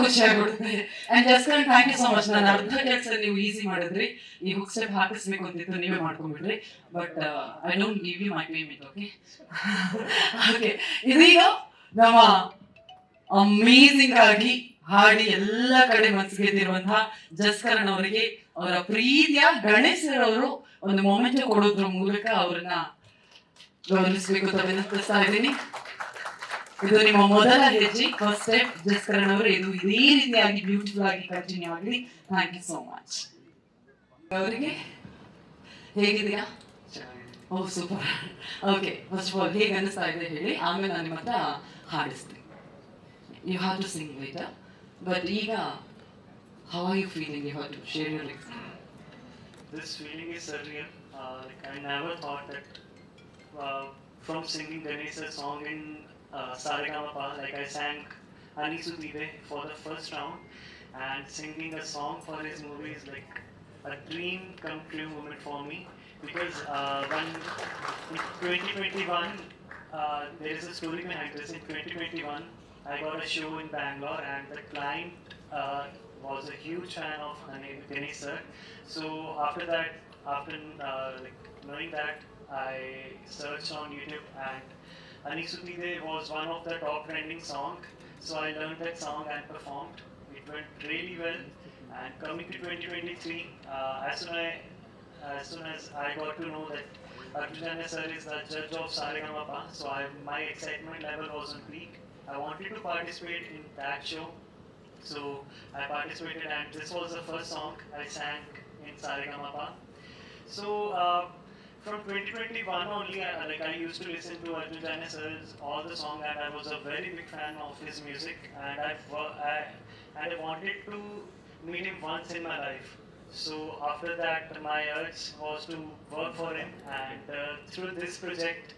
ಖುಷಿ ಆಗ್ಬಿಡುತ್ತೆ. ಅಂಡ್ ನೀವು ಈಸಿ ಮಾಡಿದ್ರಿ. ಈ ಸ್ಟೆಪ್ ಹಾಕಿಸ್ಬೇಕು ನೀವೇ ಮಾಡ್ಕೊಂಡ್ಬಿಟ್ರಿ. But I don't give you my payment okay okay ಇದೀಗ ನಮ್ಮ ಅಮೇಸಿಂಗ್ ಆಗಿ ಹಾಡಿ ಎಲ್ಲ ಕಡೆ ಮನಸ್ಸು ಗೆದ್ದಿರುವಂತಹ ಜಸ್ಕರಣ್ ಅವರಿಗೆ, ಅವರ ಪ್ರೀತಿಯ ಗಣೇಶ್ ಅವರು ಒಂದು ಮೊಮೆಂಟ್ ಕೊಡೋದ್ರ ಮೂಲಕ ಅವ್ರನ್ನ ಗೌರವಿಸಬೇಕು ಅಂತ ವಿನಂತಿಸ್ತಾ ಇದ್ದೀನಿ. ಇದು ನಿಮ್ಮ ಮೊದಲ ಹೆಜ್ಜೆ ಫಸ್ಟ್ ಸ್ಟೆಪ್ ಜಸ್ಕರಣ್ ಅವರು ಇದು ಇದೇ ರೀತಿಯಾಗಿ ಬ್ಯೂಟಿಫುಲ್ ಆಗಿ ಕಂಟಿನ್ಯೂ ಆಗಲಿ ಥ್ಯಾಂಕ್ ಯು ಸೋ ಮಚ್ ಅವರಿಗೆ ಹೇಗಿದೆಯಾ oh super okay first of all ಹೇಗೆ ಅನಿಸ್ತಾ ಇದೆ ಹೇಳಿ ಆಮೇಲೆ ನಾನು ನಿಮ್ಮ ಹತ್ರ ಹಾಡಿಸ್ತೀನಿ you have to sing later but ಈಗ how are you feeling you have to share your experience This feeling is surreal. Uh, like I never thought that uh, from singing Ganesha's song in uh, Saregama, like I sang Ani Sudhive for the first round, and singing a song for his movie is like a dream come true moment for me. Because uh, when in 2021, uh, there is a story behind this. In 2021, I got a show in Bangalore, and the client uh, was a huge fan of Gane- Ganesh sir. So after that, after uh, like knowing that, I searched on YouTube and Anisutide was one of the top trending song. So I learned that song and performed. It went really well. And coming to 2023, uh, as soon I, as soon as I got to know that Arjuna sir is the judge of Saregamapa, so I, my excitement level was on peak. I wanted to participate in that show, so I participated, and this was the first song I sang in Saregamapa. So uh, from 2021 only, I, like I used to listen to Arjun Jani sir's all the song, and I was a very big fan of his music, and I've, I and I wanted to meet him once in my life. So after that, my urge was to work for him, and uh, through this project,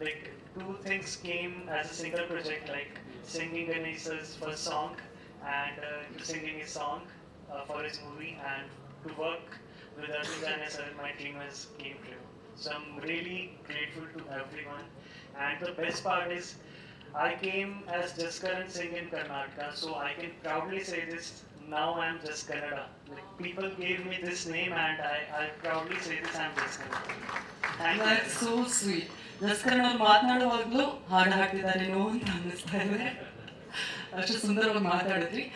like two things came as a single project, like singing Ganesha's first song and uh, singing his song uh, for his movie, and to work with Arjun Jani sir, my dream has came true. So I'm really grateful to everyone, and the best part is. I came as Jaskaran Singh in Karnataka, so I can proudly say this. Now I'm just Kannada. Like people gave me this name, and I, I proudly say this. I'm just Kannada. Thank you. So sweet Jaskaran ಅವ್ರು ಮಾತನಾಡುವಾಗಲೂ ಹಾಡು ಹಾಡ್ತಿದ್ದಾರೇನೋ ಅಂತ ಅನ್ನಿಸ್ತಾ ಇದೆ ಅಷ್ಟು ಸುಂದರವಾಗಿ ಮಾತಾಡಿದ್ರಿ